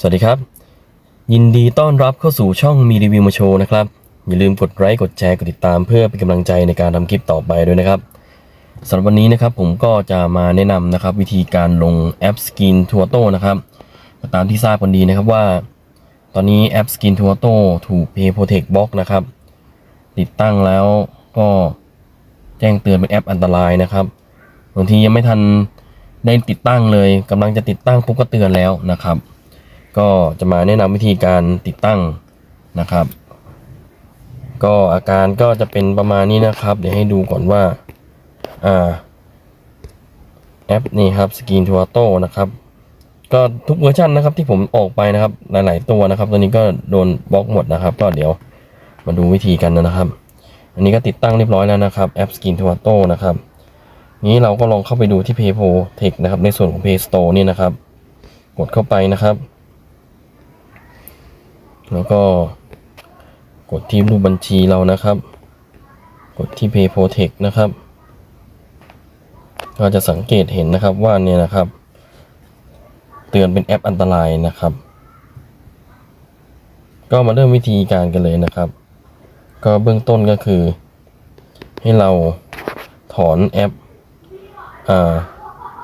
สวัสดีครับ ยินดีต้อนรับเข้าสู่ช่องมีรีวิวมาโชว์นะครับ อย่าลืมกดไลค์กดแชร์กดติดตามเพื่อเป็นกำลังใจในการทำคลิปต่อไปด้วยนะครับสำหรับวันนี้นะครับผมก็จะมาแนะนำนะครับวิธีการลงแอป Skin t o u r t o นะครับตามที่ทราบกันดีนะครับว่า ตอนนี้แอป Skin t o u r t o ถูก Pay Protect Box นะครับ ติดตั้งแล้วก็แจ้งเตือนเป็นแอปอันตรายนะครับบางทียังไม่ทันได้ติดตั้งเลยกำลังจะติดตั้งปุ๊บก็เตือนแล้วนะครับ ก็จะมาแนะนำวิธีการติดตั้งนะครับ ก็อาการก็จะเป็นประมาณนี้นะครับ เดี๋ยวให้ดูก่อนว่าอ่าแอปนี่ครับ Skin t o u r t o นะครับก็ทุกเวอร์ชันนะครับที่ผมออกไปนะครับหลาย ๆ ตัวนะครับตอนนี้ก็โดนบล็อกหมดนะครับ ก็เดี๋ยวมาดูวิธีกันนะครับ อันนี้ก็ติดตั้งเรียบร้อยแล้วนะครับแอป Skin t o u r t o นะครับนี้เราก็ลองเข้าไปดูที่ Pay Pro Tech นะครับในส่วนของ Play Store นี่นะครับ กดเข้าไปนะครับ แล้วก็กดที่รูปบัญชีเรานะครับ กดที่ Pay Protect นะครับ ก็จะสังเกตเห็นนะครับว่าเนี่ยนะครับ เตือนเป็นแอปอันตรายนะครับ ก็มาเริ่มวิธีการกันเลยนะครับ ก็เบื้องต้นก็คือ ให้เราถอนแอปอ่า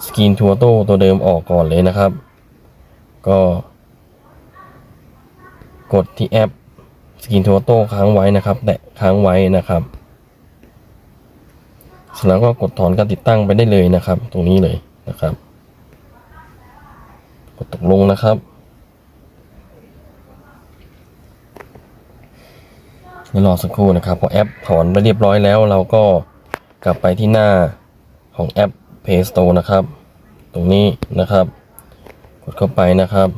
Skin t o u r t o ตัวเดิมออกก่อนเลยนะครับ ก็ กดที่แอป Skin t o u r t o ค้างไว้นะครับ แตะค้างไว้นะครับเสร็จแล้วก็กดถอนการติดตั้งไปได้เลยนะครับ ตรงนี้เลยนะครับ กดตกลงนะครับ เดี๋ยวรอสักครู่นะครับพอแอปถอนไปเรียบร้อยแล้ว เราก็กลับไปที่หน้าของแอป Play Store นะครับ ตรงนี้นะครับ กดเข้าไปนะครับ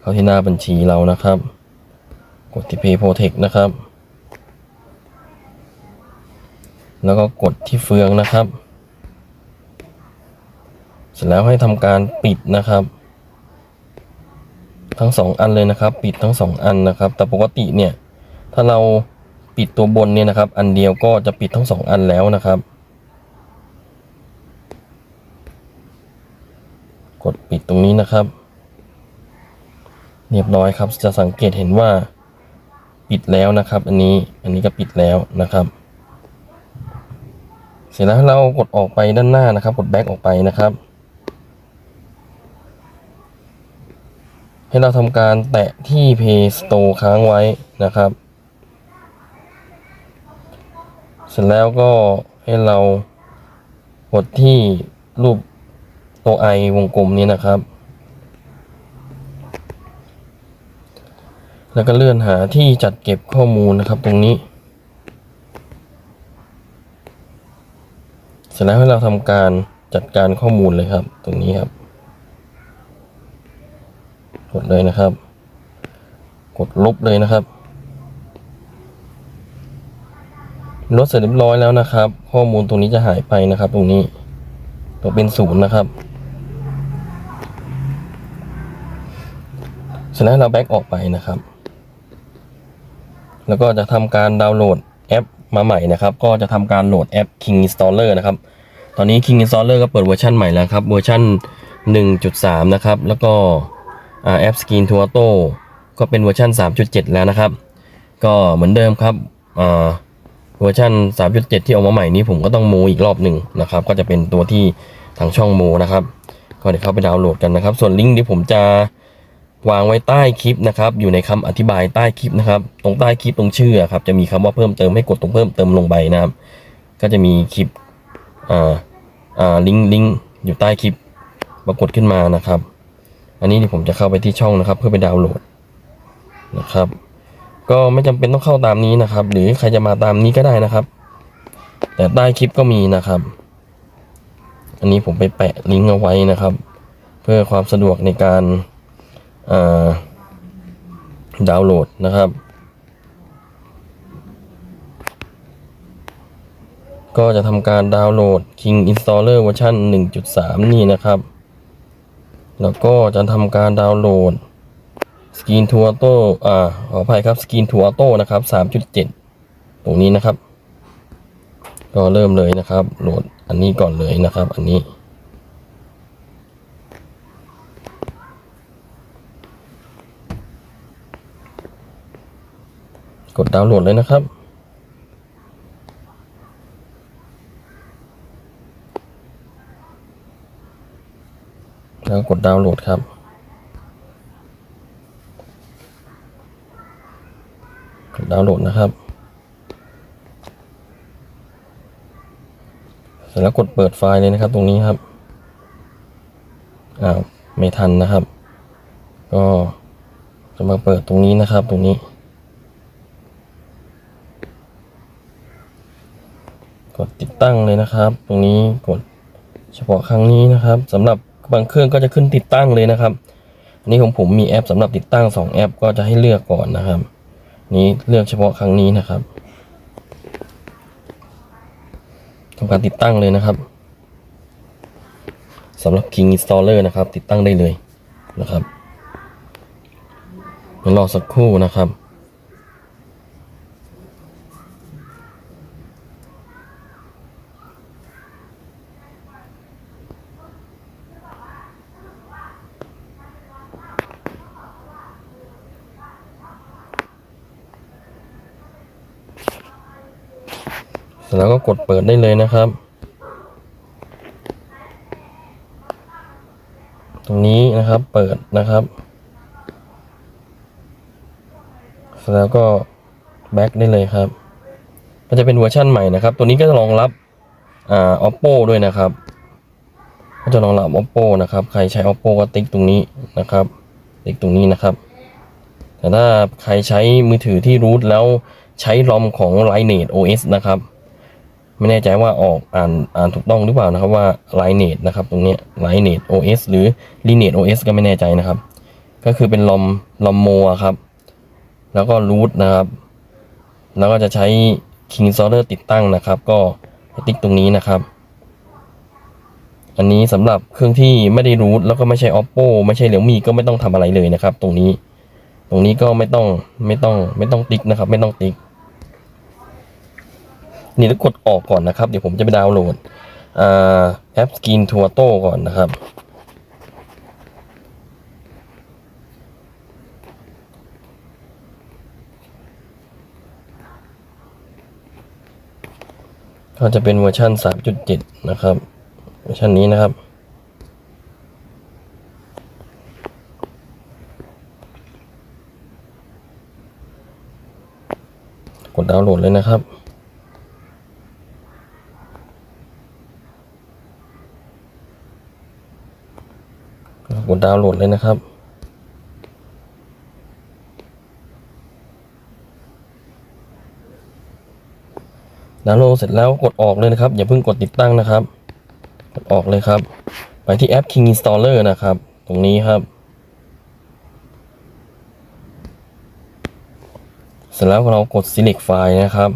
เข้าที่หน้าบัญชีเรานะครับ กดที่ Pay Protect นะครับ แล้วก็กดที่เฟืองนะครับ เสร็จแล้วให้ทำการปิดนะครับ ทั้งสองอันเลยนะครับ ปิดทั้งสองอันนะครับ แต่ปกติเนี่ย ถ้าเราปิดตัวบนเนี่ยนะครับ อันเดียวก็จะปิดทั้งสองอันแล้วนะครับ กดปิดตรงนี้นะครับเรียบร้อยครับ จะสังเกตเห็นว่า ปิดแล้วนะครับ อันนี้อันนี้ก็ปิดแล้วนะครับ เสร็จแล้วเรากดออกไปด้านหน้านะครับ กดแบ็กออกไปนะครับ ให้เราทำการแตะที่ Play Store ค้างไว้นะครับ เสร็จแล้วก็ให้เรากดที่รูปตัวไอวงกลมนี้นะครับ แล้วก็เลื่อนหาที่จัดเก็บข้อมูลนะครับตรงนี้ เสร็จแล้วให้เราทำการจัดการข้อมูลเลยครับ ตรงนี้ครับ กดเลยนะครับ กดลบเลยนะครับลดเสร็จเรียบร้อยแล้วนะครับ ข้อมูลตรงนี้จะหายไปนะครับ ตรงนี้ตัวเป็นศูนย์นะครับเสร็จแล้วเราแบ็กออกไปนะครับ แล้วก็จะทำการดาวน์โหลดแอปมาใหม่นะครับ ก็จะทำการโหลดแอป King Installer นะครับ ตอนนี้ King Installer ก็เปิดเวอร์ชันใหม่แล้วครับเวอร์ชัน1.3 นะครับ แล้วก็แอป Skin t o u r t o ก็เป็นเวอร์ชัน3.7 แล้วนะครับ ก็เหมือนเดิมครับเวอร์ชัน3.7 ที่ออกมาใหม่นี้ผมก็ต้องโมอีกรอบหนึ่งนะครับ ก็จะเป็นตัวที่ทางช่องโมนะครับ ก็เดี๋ยวเข้าไปดาวน์โหลดกันนะครับ ส่วนลิงก์ที่ผมจะ วางไว้ใต้คลิปนะครับ อยู่ในคำอธิบายใต้คลิปนะครับ ตรงใต้คลิปตรงชื่อครับ จะมีคำว่าเพิ่มเติมให้กดตรงเพิ่มเติมลงไปนะครับ ก็จะมีคลิปอ่าอ่าลิงก์ลิงก์อยู่ใต้คลิปปรากฏขึ้นมานะครับ อันนี้ผมจะเข้าไปที่ช่องนะครับ เพื่อไปดาวน์โหลดนะครับ ก็ไม่จำเป็นต้องเข้าตามนี้นะครับ หรือใครจะมาตามนี้ก็ได้นะครับ แต่ใต้คลิปก็มีนะครับ อันนี้ผมไปแปะลิงก์เอาไว้นะครับ เพื่อความสะดวกในการ ดาวน์โหลดนะครับ ก็จะทำการดาวน์โหลด King Installer เวอร์ชัน1.3 นี่นะครับ แล้วก็จะทำการดาวน์โหลด Skin t o u r t o อ่าขออภัยครับ Skin t o u r t o นะครับ 3.7 ตรงนี้นะครับ ก็เริ่มเลยนะครับ โหลดอันนี้ก่อนเลยนะครับ อันนี้ กดดาวน์โหลดเลยนะครับ แล้วก็กดดาวน์โหลดครับกดดาวน์โหลดนะครับเสร็จแล้วกดเปิดไฟล์เลยนะครับ ตรงนี้ครับอ้าวไม่ทันนะครับ ก็จะมาเปิดตรงนี้นะครับ ตรงนี้ ก ดติดตั้งเลยนะครับ ตรงนี้กดเฉพาะครั้งนี้นะครับสำหรับบางเครื่องก็จะขึ้นติดตั้งเลยนะครับ อันนี้ของผมมีแอปสำหรับติดตั้ง 2 แอป ก็จะให้เลือกก่อนนะครับ นี้เลือกเฉพาะครั้งนี้นะครับทำการติดตั้งเลยนะครับสำหรับ King Installer นะครับ ติดตั้งได้เลยนะครับรอสักครู่นะครับ ร็จแล้วก็กดเปิดได้เลยนะครับ ตรงนี้นะครับเปิดนะครับเสร็จแล้วก็แบ็กได้เลยครับ ก็จะเป็นเวอร์ชั่นใหม่นะครับ ตัวนี้ก็จะรองรับอ่า oppo ด้วยนะครับ ก็จะรองรับ oppo นะครับ ใครใช้ oppo ก็ติ๊กตรงนี้นะครับ ติ๊กตรงนี้นะครับ แต่ถ้าใครใช้มือถือที่รูทแล้วใช้รอมของ Lineage OS นะครับ ไม่แน่ใจว่าออกอ่านอ่านถูกต้องหรือเปล่านะครับว่า Lineage นะครับตรงนี้ Lineage OS หรือ Lineage OS ก็ไม่แน่ใจนะครับ ก็คือเป็นลอมลอมโมครับ แล้วก็รูทนะครับ แล้วก็จะใช้ King Installer ติดตั้งนะครับ ก็ติ๊กตรงนี้นะครับ อันนี้สำหรับเครื่องที่ไม่ได้รูทแล้วก็ไม่ใช่ oppo ไม่ใช่ realme ก็ไม่ต้องทำอะไรเลยนะครับ ตรงนี้ ตรงนี้ก็ไม่ต้องไม่ต้องไม่ต้องติ๊กนะครับ ไม่ต้องติ๊ก นี่แล้วกดออกก่อนนะครับ เดี๋ยวผมจะไปดาวน์โหลดอแอป Skin t o u r t o ก่อนนะครับก็จะเป็นเวอร์ชัน3.7 นะครับ เวอร์ชันนี้นะครับกดดาวน์โหลดเลยนะครับ ก ดาวน์โหลดเลยนะครับ ดาวน์โหลดเสร็จแล้วกดออกเลยนะครับ อย่าเพิ่งกดติดตั้งนะครับ กดออกเลยครับ ไปที่แอป King Installer นะครับ ตรงนี้ครับ เสร็จแล้วเรากด select file นะครับ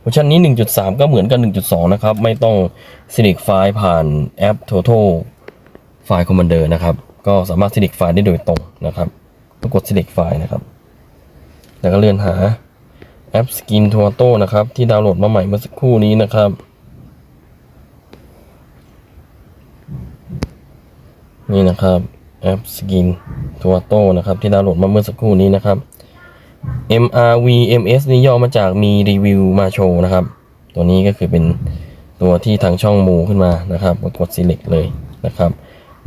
เวอร์ชันนี้ 1.3 ก็เหมือนกัน 1.2 นะครับ ไม่ต้อง select file ผ่านแอป total file commander นะครับ ก็สามารถ select file ได้โดยตรงนะครับก็กด select file นะครับ แล้วก็เลื่อนหาแอป Skin t o u t o นะครับ ที่ดาวน์โหลดมาใหม่เมื่อสักครู่นี้นะครับ นี่นะครับแอป Skin t o u t o นะครับ ที่ดาวน์โหลดมาเมื่อสักครู่นี้นะครับ MRVMS นี่ย่อมาจากมีรีวิวมาโชว์นะครับ ตัวนี้ก็คือเป็นตัวที่ทางช่องมูขึ้นมานะครับ กด select เลยนะครับ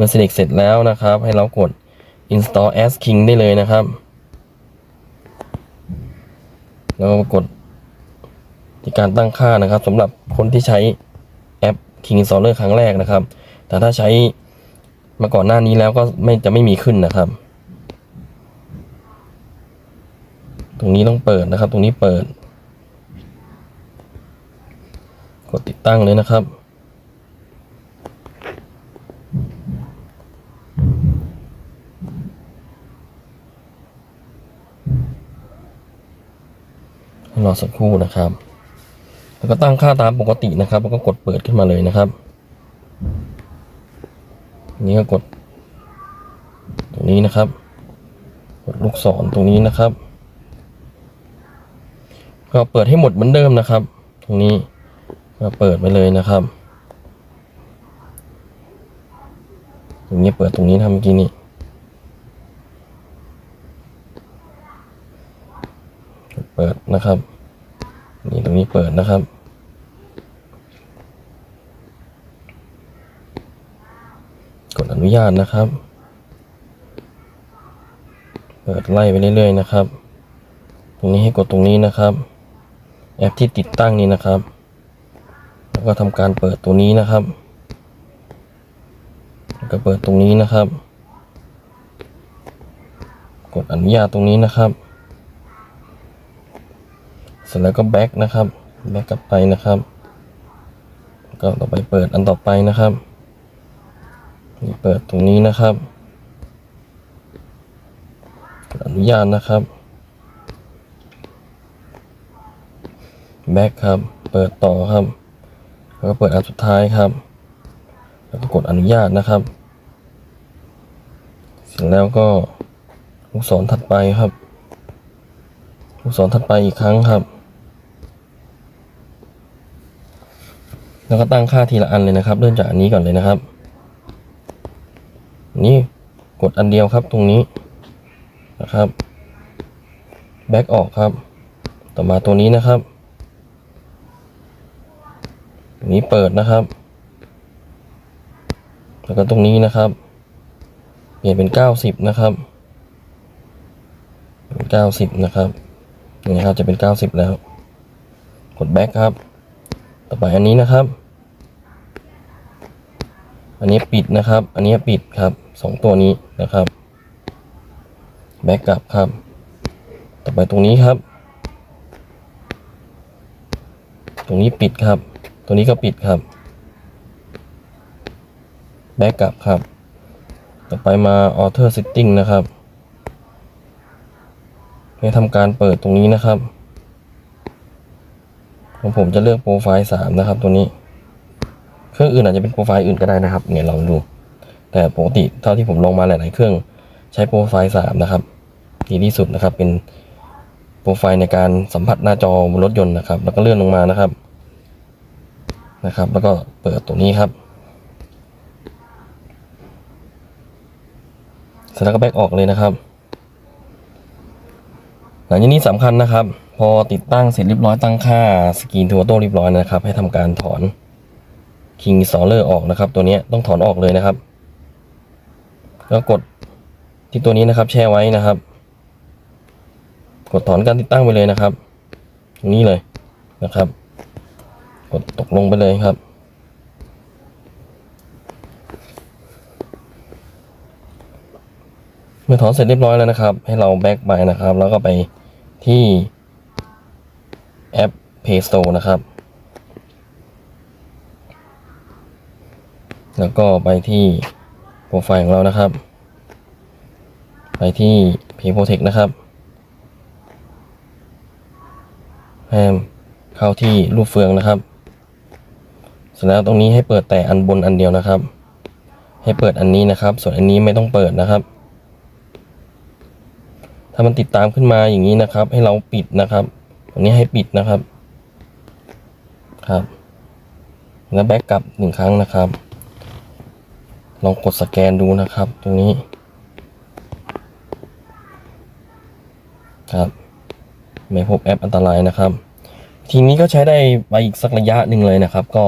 มื่อ select เสร็จแล้วนะครับ ให้เรากด install as king ได้เลยนะครับ แล้วก็กดที่การตั้งค่านะครับสำหรับคนที่ใช้แอป King Installer ครั้งแรกนะครับ แต่ถ้าใช้มาก่อนหน้านี้แล้วก็ไม่จะไม่มีขึ้นนะครับ ตรงนี้ต้องเปิดนะครับ ตรงนี้เปิด กดติดตั้งเลยนะครับ รอสักครู่นะครับ แล้วก็ตั้งค่าตามปกตินะครับ แล้วก็กดเปิดขึ้นมาเลยนะครับ นี่ก็กด ตรงนี้นะครับ กดลูกศรตรงนี้นะครับ ก็เปิดให้หมดเหมือนเดิมนะครับ ตรงนี้ก็เปิดไปเลยนะครับตรงนี้เปิดตรงนี้ทำเมื่อกี้นี้เปิดนะครับ นี่ตรงนี้เปิดนะครับ กดอนุญาตนะครับ เปิดไล่ไปเรื่อยๆนะครับ ตรงนี้ให้กดตรงนี้นะครับ แอปที่ติดตั้งนี้นะครับ แล้วก็ทำการเปิดตัวนี้นะครับแล้วก็เปิดตรงนี้นะครับ กดอนุญาตตรงนี้นะครับ สร็จแล้วก็แบ็กนะครับแบ็กกลับไปนะครับ ก็ต่อไปเปิดอันต่อไปนะครับนี่เปิดตรงนี้นะครับอนุญาตนะครับแบ็กครับ เปิดต่อครับ แล้วก็เปิดอันสุดท้ายครับ แล้วก็กดอนุญาตนะครับ เสร็จแล้วก็ลูกศรถัดไปครับ ลูกศรถัดไปอีกครั้งครับ แล้วก็ตั้งค่าทีละอันเลยนะครับ เริ่มจากอันนี้ก่อนเลยนะครับ นี่กดอันเดียวครับตรงนี้นะครับแบ็กออกครับ ต่อมาตัวนี้นะครับตรงนี้เปิดนะครับ แล้วก็ตรงนี้นะครับ เปลี่ยนเป็นเก้าสิบนะครับเป็นเก้าสิบนะครับนี่นะครับจะเป็นเก้าสิบแล้ว กดแบ็กครับ ต่อไปอันนี้นะครับ อันนี้ปิดนะครับ อันนี้ปิดครับสองตัวนี้นะครับแบ็กกลับครับ ต่อไปตรงนี้ครับ ตรงนี้ปิดครับ ตัวนี้ก็ปิดครับแบ็กกลับครับ ต่อไปมา Author Setting นะครับให้ทำการเปิดตรงนี้นะครับของผมจะเลือกโปรไฟล์สามนะครับตัวนี้ รื่องอื่นอาจจะเป็นโปรไฟล์อื่นก็ได้นะครับเนี่ยลองดู แต่ปกติเท่าที่ผมลองมาหลาย ๆ เครื่องใช้โปรไฟล์สามนะครับดีที่สุดนะครับเป็นโปรไฟล์ในการสัมผัสหน้าจอบนรถยนต์นะครับ แล้วก็เลื่อนลงมานะครับนะครับ แล้วก็เปิดตรงนี้ครับเสร็จแล้วก็แบ็กออกเลยนะครับ หลังจากนี้สำคัญนะครับ พอติดตั้งเสร็จเรียบร้อยตั้งค่าสกรีนทัวโต้เรียบร้อยนะครับ ให้ทำการถอน King s o l e r ออกนะครับ ตัวนี้ต้องถอนออกเลยนะครับ แล้วกดที่ตัวนี้นะครับ แช่ไว้นะครับ กดถอนการติดตั้งไปเลยนะครับ ตรงนี้เลยนะครับ กดตกลงไปเลยครับเมื่อถอนเสร็จเรียบร้อยแล้วนะครับ ให้เราแบ็กไปนะครับ แล้วก็ไปที่แอป Play Store นะครับ แล้วก็ไปที่โปรไฟล์ของเรานะครับ ไปที่ p p r o t e c t นะครับให้เข้าที่รูปเฟืองนะครับ เสร็จแล้วตรงนี้ให้เปิดแต่อันบนอันเดียวนะครับ ให้เปิดอันนี้นะครับ ส่วนอันนี้ไม่ต้องเปิดนะครับ ถ้ามันติดตามขึ้นมาอย่างนี้นะครับ ให้เราปิดนะครับ ตรงนี้ให้ปิดนะครับ ครับ แล้วแบ็กกลับหนึ่งครั้งนะครับ ลองกดสแกนดูนะครับ ตรงนี้ครับไม่พบแอปอันตรายนะครับ ทีนี้ก็ใช้ได้ไปอีกสักระยะหนึ่งเลยนะครับ ก็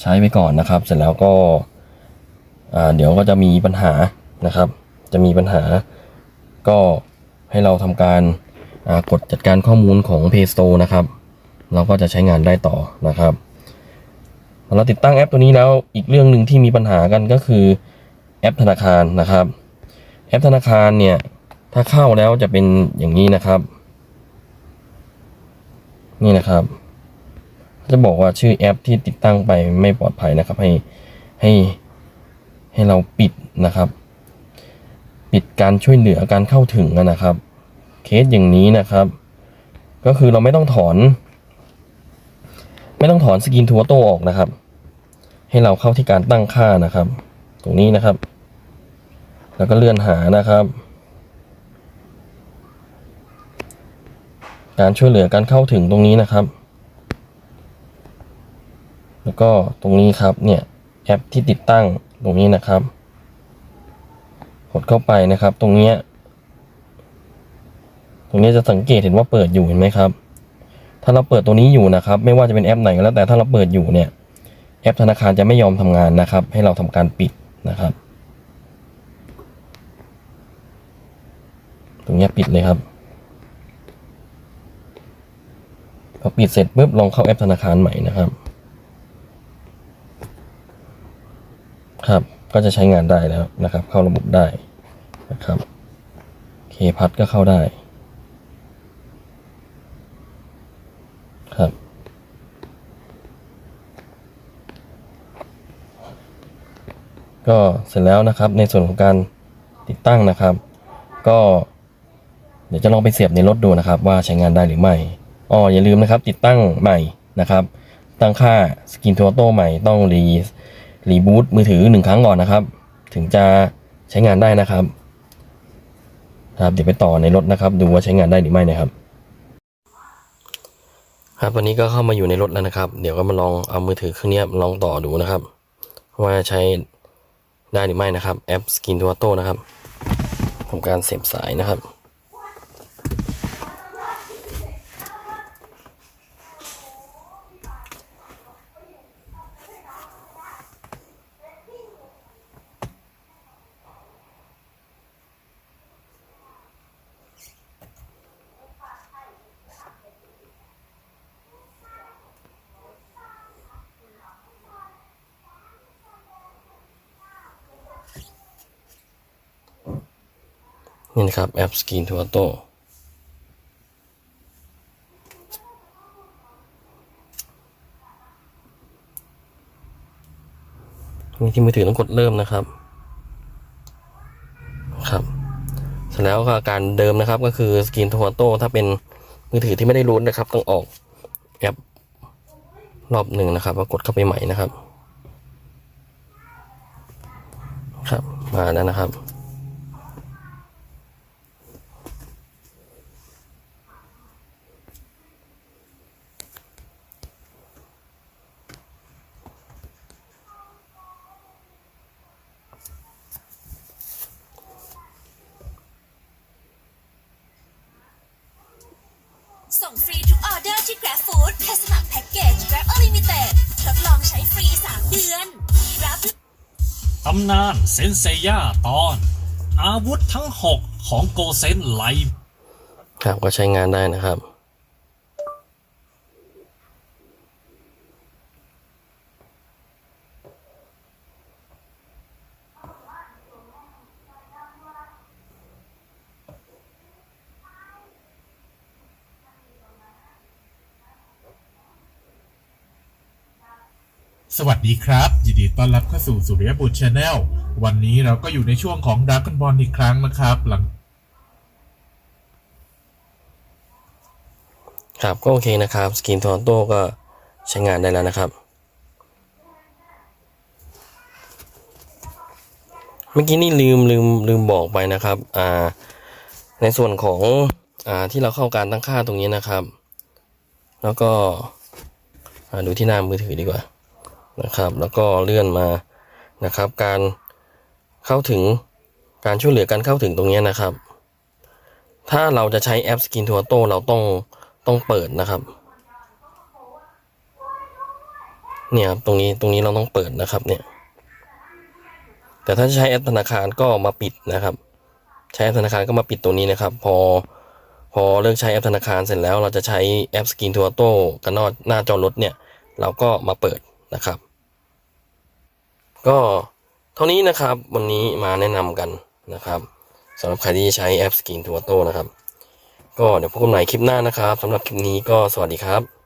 ใช้ไปก่อนนะครับ เสร็จแล้วก็เดี๋ยวก็จะมีปัญหานะครับ จะมีปัญหา ก็ให้เราทำการกดจัดการข้อมูลของ Play Store นะครับ เราก็จะใช้งานได้ต่อนะครับ เราติดตั้งแอปตัวนี้แล้วอีกเรื่องหนึ่งที่มีปัญหากันก็คือแอปธนาคารนะครับ แอปธนาคารเนี่ยถ้าเข้าแล้วจะเป็นอย่างนี้นะครับ นี่นะครับ จะบอกว่าชื่อแอปที่ติดตั้งไปไม่ปลอดภัยนะครับ ให้ให้ให้เราปิดนะครับ ปิดการช่วยเหลือการเข้าถึงนะครับ เคสอย่างนี้นะครับ ก็คือเราไม่ต้องถอน ไม่ต้องถอนสกินทัวโตออกนะครับ ให้เราเข้าที่การตั้งค่านะครับ ตรงนี้นะครับ แล้วก็เลื่อนหานะครับ การช่วยเหลือการเข้าถึงตรงนี้นะครับ แล้วก็ตรงนี้ครับเนี่ยแอปที่ติดตั้งตรงนี้นะครับ กดเข้าไปนะครับ ตรงเนี้ยตรงนี้จะสังเกตเห็นว่าเปิดอยู่เห็นไหมครับ ถ้าเราเปิดตัวนี้อยู่นะครับ ไม่ว่าจะเป็นแอปไหนก็แล้วแต่ถ้าเราเปิดอยู่เนี่ย แอปธนาคารจะไม่ยอมทำงานนะครับ ให้เราทำการปิดนะครับ ตรงนี้ปิดเลยครับพอปิดเสร็จปุ๊บลองเข้าแอปธนาคารใหม่นะครับ ครับก็จะใช้งานได้แล้วนะครับ เข้าระบบได้นะครับเคพัดก็เข้าได้ ครับ ก็เสร็จแล้วนะครับในส่วนของการติดตั้งนะครับ ก็เดี๋ยวจะลองไปเสียบในรถดูนะครับ ว่าใช้งานได้หรือไม่อ๋ออย่าลืมนะครับ ติดตั้งใหม่นะครับ ตั้งค่าสกินทัวโต้ใหม่ต้องรีรีบูตมือถือหนึ่งครั้งก่อนนะครับ ถึงจะใช้งานได้นะครับครับเดี๋ยวไปต่อในรถนะครับ ดูว่าใช้งานได้หรือไม่นะครับ ครับวันนี้ก็เข้ามาอยู่ในรถแล้วนะครับ เดี๋ยวก็มาลองเอามือถือเครื่องนี้ลองต่อดูนะครับ ว่าใช้ ได้หรือไม่นะครับแอป Skin to Auto นะครับทำการเสียบสายนะครับ นี่นะครับแอป Skin to Auto นี่ที่มือถือต้องกดเริ่มนะครับ ครับ เสร็จแล้วก็การเดิมนะครับก็คือ Skin to Auto ถ้าเป็นมือถือที่ไม่ได้รูทนะครับ ต้องออกแอปรอบหนึ่งนะครับแล้วกดเข้าไปใหม่นะครับ ครับ มาแล้วนะครับ ส่งฟรีทุกออเดอร์ที่ Grab Food แค่สมัครแพ็กเกจ Grab Unlimited ทดลองใช้ฟรี 3 เดือนรับตำนานเซนเซย่าตอน อาวุธทั้ง 6 ของโกเซนไลครับก็ใช้งานได้นะครับ สวัสดีครับ ยินดีต้อนรับเข้าสู่สุริยบุตรชาแนลวันนี้เราก็อยู่ในช่วงของด r a ก้อนบอลอีกครั้งนะครับ หลังครับก็โอเคนะครับ Skin to Auto ก็ใช้งานได้แล้วนะครับ เมื่อกี้นี่ลืมลืมลืมบอกไปนะครับอ่าในส่วนของอ่าที่เราเข้าการตั้งค่าตรงนี้นะครับ แล้วก็อ่าดูที่หน้ามือถือดีกว่า นะครับ แล้วก็เลื่อนมานะครับ การเข้าถึงการช่วยเหลือการเข้าถึงตรงนี้นะครับ ถ้าเราจะใช้แอป Skin to Auto เราต้องต้องเปิดนะครับ เนี่ยครับตรงนี้ตรงนี้เราต้องเปิดนะครับเนี่ย แต่ถ้าใช้แอปธนาคารก็มาปิดนะครับ ใช้แอปธนาคารก็มาปิดตัวนี้นะครับ พอพอเลิกใช้แอปธนาคารเสร็จแล้วเราจะใช้แอป Skin to Auto กันนอหน้าจอรถเนี่ย เราก็มาเปิดนะครับ ก็เท่านี้นะครับ วันนี้มาแนะนำกันนะครับสำหรับใครที่ใช้แอปสกินทัวโต้นะครับ ก็เดี๋ยวพบกันใหม่คลิปหน้านะครับสำหรับคลิปนี้ก็สวัสดีครับ